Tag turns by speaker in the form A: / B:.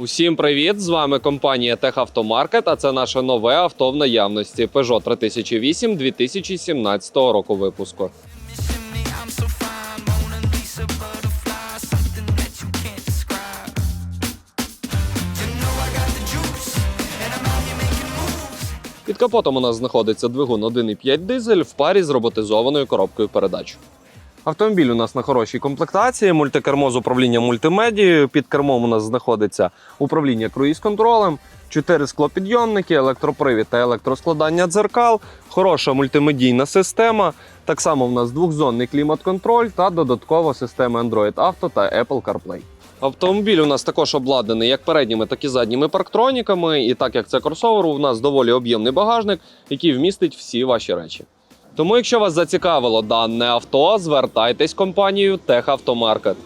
A: Усім привіт! З вами компанія Техавтомаркет, а це наше нове авто в наявності Peugeot 3008 2017 року випуску. Під капотом у нас знаходиться двигун 1,5 дизель в парі з роботизованою коробкою передач. Автомобіль у нас на хорошій комплектації, мультикермо з управлінням мультимедією. Під кермом у нас знаходиться управління круїз-контролем, 4 склопідйомники, електропривід та електроскладання дзеркал, хороша мультимедійна система. Так само в нас двохзонний клімат-контроль та додаткова система Android Auto та Apple CarPlay. Автомобіль у нас також обладнаний як передніми, так і задніми парктроніками. І так як це кросовер, у нас доволі об'ємний багажник, який вмістить всі ваші речі. Тому, якщо вас зацікавило дане авто, звертайтесь в компанію Техавтомаркет.